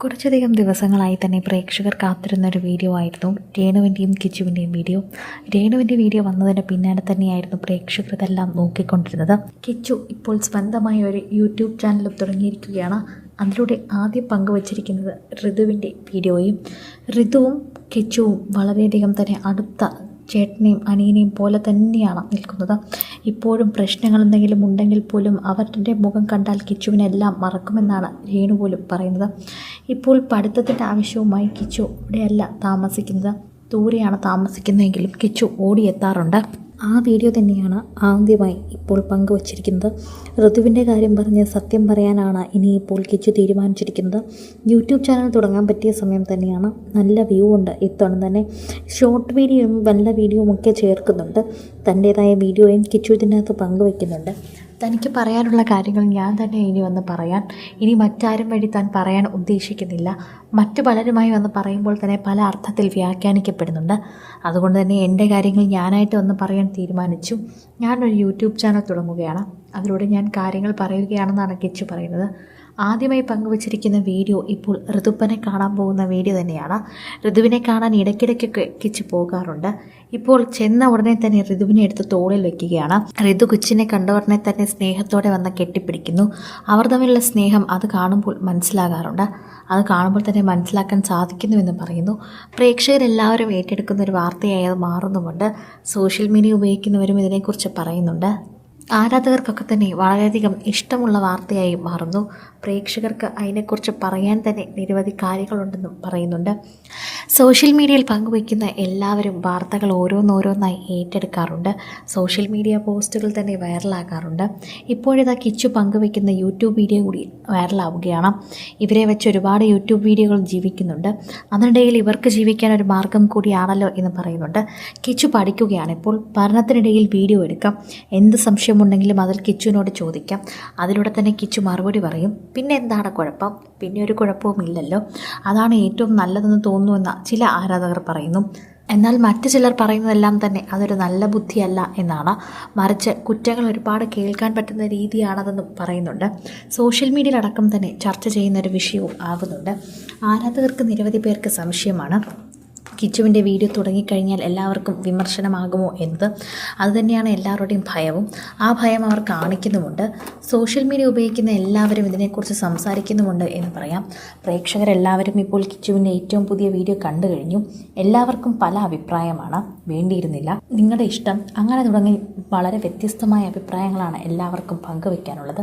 കുറച്ചധികം ദിവസങ്ങളായി തന്നെ പ്രേക്ഷകർ കാത്തിരുന്ന ഒരു വീഡിയോ ആയിരുന്നു രേണുവിന്റെയും കിച്ചുവിന്റെയും വീഡിയോ. രേണുവിന്റെ വീഡിയോ വന്നതിന് പിന്നാലെ തന്നെയായിരുന്നു പ്രേക്ഷകർ ഇതെല്ലാം നോക്കിക്കൊണ്ടിരുന്നത്. കിച്ചു ഇപ്പോൾ സ്വന്തമായ ഒരു യൂട്യൂബ് ചാനലും തുടങ്ങിയിരിക്കുകയാണ്. അതിലൂടെ ആദ്യം പങ്കുവച്ചിരിക്കുന്നത് ഋതുവിന്റെ വീഡിയോയും ഋതുവും കിച്ചുവും വളരെയധികം തന്നെ അടുത്ത ചേട്ടനെയും അനിയനെയും പോലെ തന്നെയാണ് നിൽക്കുന്നത്. ഇപ്പോഴും പ്രശ്നങ്ങൾ എന്തെങ്കിലും ഉണ്ടെങ്കിൽ പോലും അവരുടെ മുഖം കണ്ടാൽ കിച്ചുവിനെല്ലാം മറക്കുമെന്നാണ് രേണു പോലും പറയുന്നത്. ഇപ്പോൾ പഠിത്തത്തിന്റെ ആവശ്യവുമായി കിച്ചു ഇവിടെയല്ല താമസിക്കുന്നത്. ദൂരെയാണ് താമസിക്കുന്നതെങ്കിലും കിച്ചു ഓടിയെത്താറുണ്ട്. ആ വീഡിയോ തന്നെയാണ് ആദ്യമായി ഇപ്പോൾ പങ്കുവച്ചിരിക്കുന്നത്. ഋതുവിന്റെ കാര്യം പറഞ്ഞ് സത്യം പറയാനാണ് ഇനി ഇപ്പോൾ കിച്ചു തീരുമാനിച്ചിരിക്കുന്നത്. യൂട്യൂബ് ചാനൽ തുടങ്ങാൻ പറ്റിയ സമയം തന്നെയാണ്. നല്ല വ്യൂ ഉണ്ട് ഇത്തവണ തന്നെ. ഷോർട്ട് വീഡിയോയും നല്ല വീഡിയോയും ഒക്കെ ചേർക്കുന്നുണ്ട്. തന്റേതായ വീഡിയോയും കിച്ചു ഇതിനകത്ത് പങ്കുവയ്ക്കുന്നുണ്ട്. തനിക്ക് പറയാനുള്ള കാര്യങ്ങൾ ഞാൻ തന്നെ ഇനി വന്ന് പറയാൻ ഇനി മറ്റാരും വഴി താൻ പറയാൻ ഉദ്ദേശിക്കുന്നില്ല. മറ്റു പലരുമായി വന്ന് പറയുമ്പോൾ തന്നെ പല അർത്ഥത്തിൽ വ്യാഖ്യാനിക്കപ്പെടുന്നുണ്ട്. അതുകൊണ്ട് തന്നെ എന്റെ കാര്യങ്ങൾ ഞാനായിട്ട് വന്ന് പറയാൻ തീരുമാനിച്ചു. ഞാനൊരു യൂട്യൂബ് ചാനൽ തുടങ്ങുകയാണ്. അതിലൂടെ ഞാൻ കാര്യങ്ങൾ പറയുകയാണെന്നാണ് കിച്ചു പറയുന്നത്. ആദ്യമായി പങ്കുവച്ചിരിക്കുന്ന വീഡിയോ ഇപ്പോൾ ഋതുപ്പനെ കാണാൻ പോകുന്ന വീഡിയോ തന്നെയാണ്. ഋതുവിനെ കാണാൻ ഇടയ്ക്കിടയ്ക്കൊക്കെ കിച്ചു പോകാറുണ്ട്. ഇപ്പോൾ ചെന്ന ഉടനെ തന്നെ ഋതുവിനെ എടുത്ത് തോളിൽ വെക്കുകയാണ്. ഋതു കൊച്ചിനെ കണ്ട ഉടനെ തന്നെ സ്നേഹത്തോടെ വന്ന് കെട്ടിപ്പിടിക്കുന്നു. അവർ തമ്മിലുള്ള സ്നേഹം അത് കാണുമ്പോൾ മനസ്സിലാകാറുണ്ട്. അത് കാണുമ്പോൾ തന്നെ മനസ്സിലാക്കാൻ സാധിക്കുന്നുവെന്ന് പറയുന്നു. പ്രേക്ഷകരെല്ലാവരും ഏറ്റെടുക്കുന്ന ഒരു വാർത്തയായി അത് മാറുന്നുമുണ്ട്. സോഷ്യൽ മീഡിയ ഉപയോഗിക്കുന്നവരും ഇതിനെക്കുറിച്ച് പറയുന്നുണ്ട്. ആരാധകർക്കൊക്കെ തന്നെ വളരെയധികം ഇഷ്ടമുള്ള വാർത്തയായി മാറുന്നു. പ്രേക്ഷകർക്ക് അതിനെക്കുറിച്ച് പറയാൻ തന്നെ നിരവധി കാര്യങ്ങളുണ്ടെന്നും പറയുന്നുണ്ട്. സോഷ്യൽ മീഡിയയിൽ പങ്കുവയ്ക്കുന്ന എല്ലാവരും വാർത്തകൾ ഓരോന്നോരോന്നായി ഏറ്റെടുക്കാറുണ്ട്. സോഷ്യൽ മീഡിയ പോസ്റ്റുകൾ തന്നെ വൈറലാകാറുണ്ട്. ഇപ്പോഴിതാ കിച്ചു പങ്കുവയ്ക്കുന്ന യൂട്യൂബ് വീഡിയോ കൂടി വൈറലാവുകയാണ്. ഇവരെ വെച്ച് ഒരുപാട് യൂട്യൂബ് വീഡിയോകൾ ജീവിക്കുന്നുണ്ട്. അതിനിടയിൽ ഇവർക്ക് ജീവിക്കാൻ ഒരു മാർഗം കൂടിയാണല്ലോ എന്ന് പറയുന്നുണ്ട്. കിച്ചു പഠിക്കുകയാണ് ഇപ്പോൾ പഠനത്തിനിടയിൽ വീഡിയോ എടുക്കാം. എന്ത് സംശയമുണ്ടെങ്കിലും അതിൽ കിച്ചുവിനോട് ചോദിക്കാം. അതിലൂടെ തന്നെ കിച്ചു മറുപടി പറയും. പിന്നെ എന്താണ് കുഴപ്പം? പിന്നെ ഒരു കുഴപ്പവും ഇല്ലല്ലോ. അതാണ് ഏറ്റവും നല്ലതെന്ന് തോന്നുന്നുവെന്ന് ചില ആരാധകർ പറയുന്നു. എന്നാൽ മറ്റു ചിലർ പറയുന്നതെല്ലാം തന്നെ അതൊരു നല്ല ബുദ്ധിയല്ല എന്നാണ്. മറിച്ച് കുറ്റങ്ങൾ ഒരുപാട് കേൾക്കാൻ പറ്റുന്ന രീതിയാണതെന്നും പറയുന്നുണ്ട്. സോഷ്യൽ മീഡിയയിലടക്കം തന്നെ ചർച്ച ചെയ്യുന്ന ഒരു വിഷയവും ആകുന്നുണ്ട്. ആരാധകർക്ക് നിരവധി പേർക്ക് സംശയമാണ്. കിച്ചുവിന്റെ വീഡിയോ തുടങ്ങിക്കഴിഞ്ഞാൽ എല്ലാവർക്കും വിമർശനമാകുമോ എന്നത് അതുതന്നെയാണ് എല്ലാവരുടെയും ഭയവും. ആ ഭയം അവർ കാണിക്കുന്നുമുണ്ട്. സോഷ്യൽ മീഡിയ ഉപയോഗിക്കുന്ന എല്ലാവരും ഇതിനെക്കുറിച്ച് സംസാരിക്കുന്നുമുണ്ട് എന്ന് പറയാം. പ്രേക്ഷകരെല്ലാവരും ഇപ്പോൾ കിച്ചുവിന്റെ ഏറ്റവും പുതിയ വീഡിയോ കണ്ടു കഴിഞ്ഞു എല്ലാവർക്കും പല അഭിപ്രായമാണ്. വേണ്ടിയിരുന്നില്ല. നിങ്ങളുടെ ഇഷ്ടം അങ്ങനെ തുടങ്ങി വളരെ വ്യത്യസ്തമായ അഭിപ്രായങ്ങളാണ് എല്ലാവർക്കും പങ്കുവെക്കാനുള്ളത്.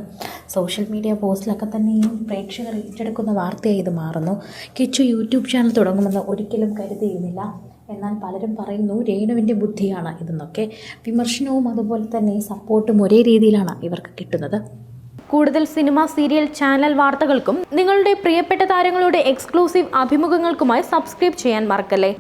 സോഷ്യൽ മീഡിയ പോസ്റ്റിലൊക്കെ തന്നെയും പ്രേക്ഷകർ ഏറ്റെടുക്കുന്ന വാർത്തയായി ഇത് മാറുന്നു. കിച്ചു യൂട്യൂബ് ചാനൽ തുടങ്ങുമെന്ന് ഒരിക്കലും കരുതിയിരുന്നില്ല. എന്നാൽ പലരും പറയുന്നു രേണുവിന്റെ ബുദ്ധിയാണ് ഇതെന്നൊക്കെ. വിമർശനവും അതുപോലെ തന്നെ സപ്പോർട്ടും ഒരേ രീതിയിലാണ് ഇവർക്ക് കിട്ടുന്നത്. കൂടുതൽ സിനിമ സീരിയൽ ചാനൽ വാർത്തകൾക്കും നിങ്ങളുടെ പ്രിയപ്പെട്ട താരങ്ങളുടെ എക്സ്ക്ലൂസീവ് അഭിമുഖങ്ങൾക്കുമായി സബ്സ്ക്രൈബ് ചെയ്യാൻ മറക്കല്ലേ?